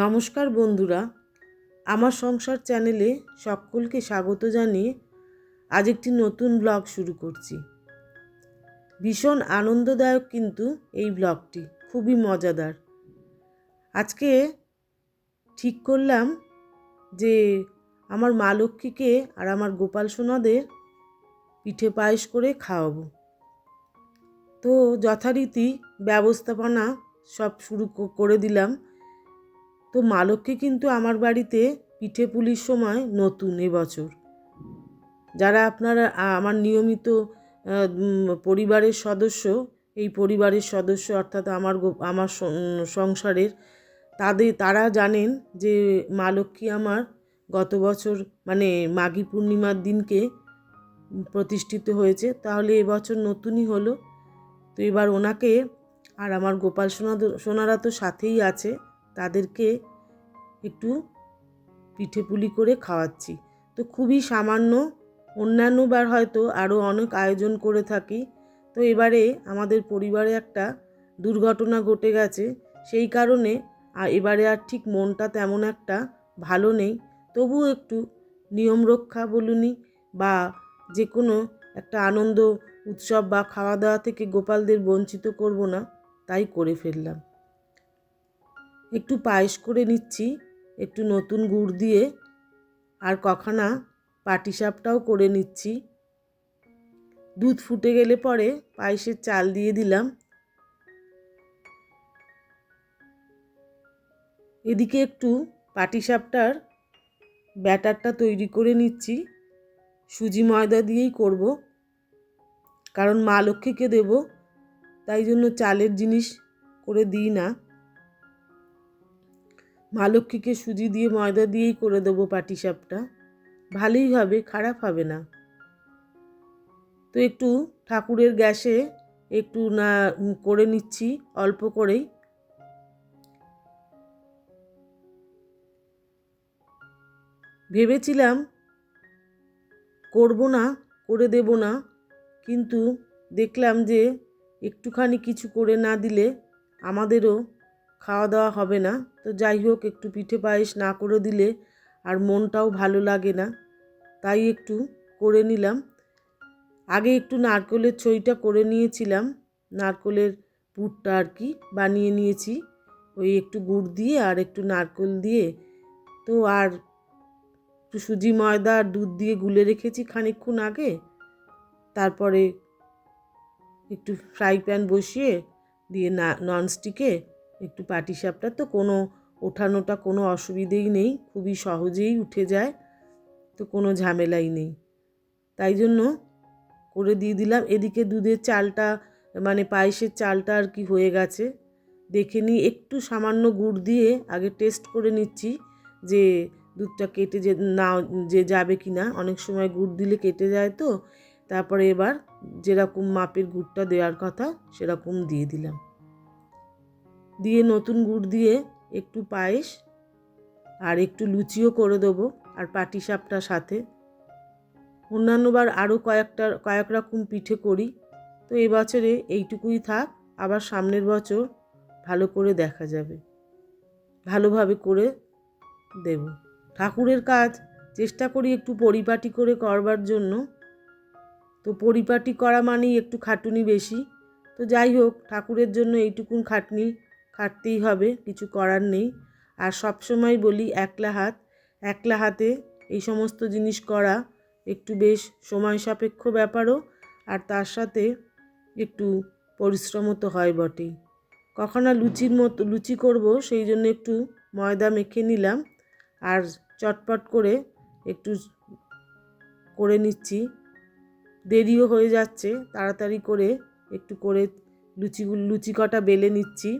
নমস্কার বন্ধুরা, আমার সংসার চ্যানেলে সকলকে স্বাগত জানিয়ে আজ একটি নতুন ব্লগ শুরু করছি। ভীষণ আনন্দদায়ক কিন্তু এই ব্লগটি, খুবই মজাদার। আজকে ঠিক করলাম যে আমার মা লক্ষ্মীকে আর আমার গোপাল সোনাদের পিঠে পায়েস করে খাওয়াবো। তো যথারীতি ব্যবস্থাপনা সব শুরু করে দিলাম। তো মা লক্ষ্মী কিন্তু আমার বাড়িতে পিঠে পুলির সময় নতুন এবছর। যারা আপনারা আমার নিয়মিত পরিবারের সদস্য, এই পরিবারের সদস্য অর্থাৎ আমার আমার সংসারের, তাদের, তারা জানেন যে মা লক্ষ্মী আমার গত বছর মানে মাঘী পূর্ণিমার দিনকে প্রতিষ্ঠিত হয়েছে। তাহলে এবছর নতুনই হলো। তো এবার ওনাকে আর আমার গোপাল সোনা, সোনারা তো সাথেই আছে। তাদেরকে একটু পিঠে পুলি করে খাওয়াচ্ছি। তো খুবই সামান্য অন্যান্যবার হয়তো আরও অনেক আয়োজন করে থাকি। তো এবারে আমাদের পরিবারে একটা দুর্ঘটনা ঘটে গেছে। সেই কারণে এবারে আর ঠিক মনটা তেমন একটা ভালো নেই। তবুও একটু নিয়ম রক্ষা বলুনি বা যে কোনো একটা আনন্দ, উৎসব বা খাওয়া দাওয়া থেকে গোপালদের বঞ্চিত করব না, তাই করে ফেললাম। একটু পায়েস করে নিচ্ছি, একটু নতুন গুড় দিয়ে, আর কখানা পাটিসাপটাও করে নিচ্ছি। দুধ ফুটে গেলে পরে পায়েসের চাল দিয়ে দিলাম। এদিকে একটু পাটিসাপটার ব্যাটারটা তৈরি করে নিচ্ছি। সুজি ময়দা দিয়েই করব, কারণ মা লক্ষ্মীকে দেব, তাই জন্য চালের জিনিস করে দিই না। মা লক্ষ্মীকে সুজি দিয়ে, ময়দা দিয়েই করে দেবো পাটিসাপটা ভালোই হবে, খারাপ হবে না। তো একটু ঠাকুরের গ্যাসে একটু না করে নিচ্ছি, অল্প করেই। ভেবেছিলাম করব না, করে দেব না, কিন্তু দেখলাম যে একটুখানি কিছু করে না দিলে আমাদেরও খাওয়া দাওয়া হবে না। তো যাই হোক, একটু পিঠে পায়েস না করে দিলে আর মনটাও ভালো লাগে না। তাই একটু করে নিলাম। আগে একটু নারকেলের ছইটা করে নিয়েছিলাম। নারকেলের পুরটা আর কি বানিয়ে নিয়েছি। ওই একটু গুড় দিয়ে আর একটু নারকেল দিয়ে। তো আর একটু সুজি, ময়দা আর দুধ দিয়ে গুলে রেখেছি খানিকক্ষণ আগে। তারপরে একটু ফ্রাই প্যান বসিয়ে দিয়ে না, ননস্টিকে একটু পাটিসাপটা তো কোনো ওঠানোটা কোনো অসুবিধেই নেই, খুবই সহজেই উঠে যায়, তো কোনো ঝামেলাই নেই। তাই জন্য করে দিয়ে দিলাম। এদিকে দুধের চালটা মানে পায়েসের চালটা আর কি হয়ে গেছে। দেখে নিই, একটু সামান্য গুড় দিয়ে আগে টেস্ট করে নিচ্ছি যে দুধটা কেটে যে না, যে যাবে কি না। অনেক সময় গুড় দিলে কেটে যায় তো। তারপরে এবার যেরকম মাপের গুড়টা দেওয়ার কথা, সেরকম দিয়ে দিলাম। দিয়ে নতুন গুড় দিয়ে একটু পায়েস আর একটু লুচিও করে দেবো আর পাটিসাপটার সাথে। অন্যান্যবার আরও কয়েকটা, কয়েক রকম পিঠে করি। তো এবছরে এইটুকুই থাক, আবার সামনের বছর ভালো করে দেখা যাবে। ভালোভাবে করে দেব। ঠাকুরের কাজ, চেষ্টা করি একটু পরিপাটি করে করবার জন্য। তো পরিপাটি করা মানেই একটু খাটুনি বেশি। তো যাই হোক, ঠাকুরের জন্য এইটুকুন খাটনি খাটতেই হবে, কিছু করার নেই। আর সব সময় বলি, একলা হাত, একলা হাতে এই সমস্ত জিনিস করা একটু বেশ সময় সাপেক্ষ ব্যাপারও, আর তার সাথে একটু পরিশ্রমও তো হয় বটেই। কখনো লুচির মতো, লুচি করব, সেই জন্য একটু ময়দা মেখে নিলাম, আর চটপট করে একটু করে নিচ্ছি। দেরিও হয়ে যাচ্ছে, তাড়াতাড়ি করে একটু করে লুচিগুলো লুচি কটা বেলে নিচ্ছি।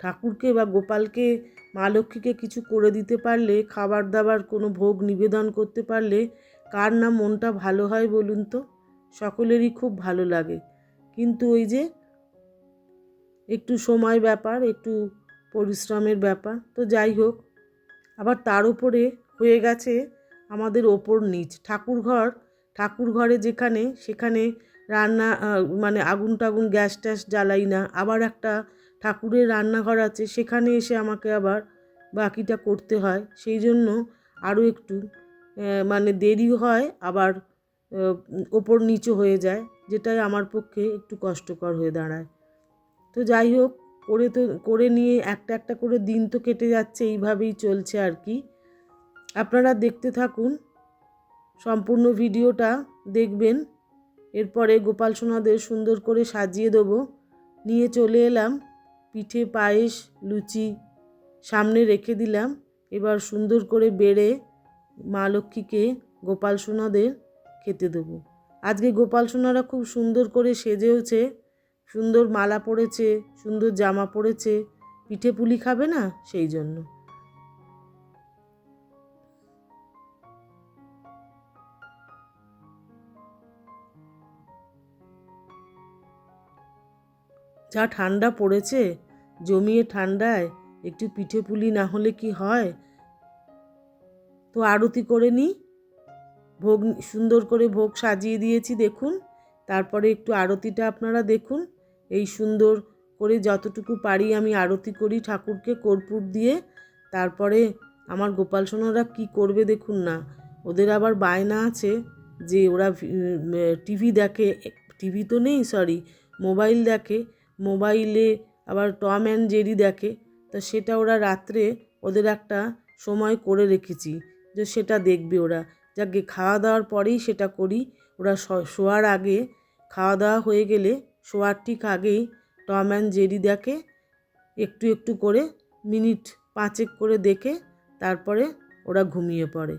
ঠাকুরকে বা গোপালকে, মা লক্ষ্মীকে কিছু করে দিতে পারলে খাবার দাবার কোনো ভোগ নিবেদন করতে পারলে, কার না মনটা ভালো হয় বলুন তো? সকলেরই খুব ভালো লাগে। কিন্তু ওই যে একটু সময় ব্যাপার, একটু পরিশ্রমের ব্যাপার, তো যাই হোক। আবার তার উপরে হয়ে গেছে আমাদের ওপর নিচ। ঠাকুর ঘর ঠাকুর ঘরে যেখানে, সেখানে রান্না মানে আগুন টাগুন গ্যাস ট্যাস জ্বালাই না। আবার একটা ঠাকুরের রান্নাঘর আছে, সেখানে এসে আমাকে আবার বাকিটা করতে হয়। সেই জন্য আরও একটু মানে দেরি হয়, আবার ওপর নিচু হয়ে যায়, যেটাই আমার পক্ষে একটু কষ্টকর হয়ে দাঁড়ায়। তো যাই হোক, করে তো, করে নিয়ে একটা একটা করে দিন তো কেটে যাচ্ছে, এইভাবেই চলছে আর কি। আপনারা দেখতে থাকুন, সম্পূর্ণ ভিডিওটা দেখবেন, এরপরে গোপাল সোনাদের সুন্দর করে সাজিয়ে দেবো। নিয়ে চলে এলাম। পিঠে পায়েস, লুচি সামনে রেখে দিলাম। এবার সুন্দর করে বেড়ে মা লক্ষ্মীকে গোপাল সোনাদের খেতে দেবো। আজকে গোপাল সোনারা খুব সুন্দর করে সেজেওছে, সুন্দর মালা পরেছে সুন্দর জামা পরেছে পিঠে পুলি খাবে না? সেই জন্য। যা ঠান্ডা পড়েছে, জমিয়ে ঠান্ডায় একটু পিঠে পুলি না হলে কি হয়? তো আরতি করে নিই ভোগ, সুন্দর করে ভোগ সাজিয়ে দিয়েছি, দেখুন। তারপরে একটু আরতিটা আপনারা দেখুন। এই সুন্দর করে যতটুকু পারি আমি আরতি করি ঠাকুরকে কর্পূর দিয়ে। তারপরে আমার গোপাল সোনারা কী করবে দেখুন না। ওদের আবার বায়না আছে যে ওরা টিভি দেখে, টিভি তো নেই, সরি, মোবাইল দেখে। মোবাইলে আবার টম অ্যান্ড জেরি দেখে, তা সেটা ওরা রাত্রে ওদের একটা সময় করে রেখেছি যে সেটা দেখবে ওরা। যাকে খাওয়া দাওয়ার পরেই সেটা করি। ওরা শোয়ার আগে খাওয়া দাওয়া হয়ে গেলে শোয়ার ঠিক আগেই টম অ্যান্ড জেরি দেখে, একটু একটু করে মিনিট পাঁচেক করে দেখে তারপরে ওরা ঘুমিয়ে পড়ে।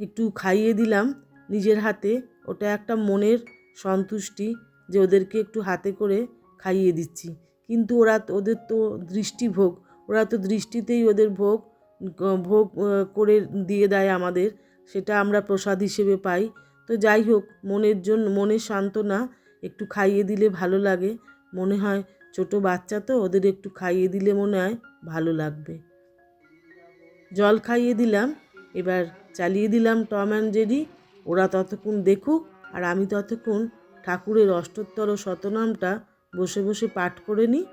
একটু খাইয়ে দিলাম, নিজের হাতে। ওটা একটা মনের সন্তুষ্টি যে ওদেরকে একটু হাতে করে খাইয়ে দিচ্ছি। কিন্তু ওরা ওদের তো দৃষ্টিভোগ ওরা তো দৃষ্টিতেই ওদের ভোগ ভোগ করে দিয়ে দেয় আমাদের, সেটা আমরা প্রসাদ হিসেবে পাই। তো যাই হোক, মনের জন্য, মনের সান্ত্বনা একটু খাইয়ে দিলে ভালো লাগে। মনে হয় ছোট বাচ্চা তো, ওদের একটু খাইয়ে দিলে মনে হয় ভালো লাগবে। জল খাইয়ে দিলাম, এবার চালিয়ে দিলাম টম অ্যান্ড জেরি, ওরা ততক্ষণ দেখুক আর আমি ততক্ষণ ঠাকুরের অষ্টোত্তর শতনামটা বসে বসে পাঠ করে নিই।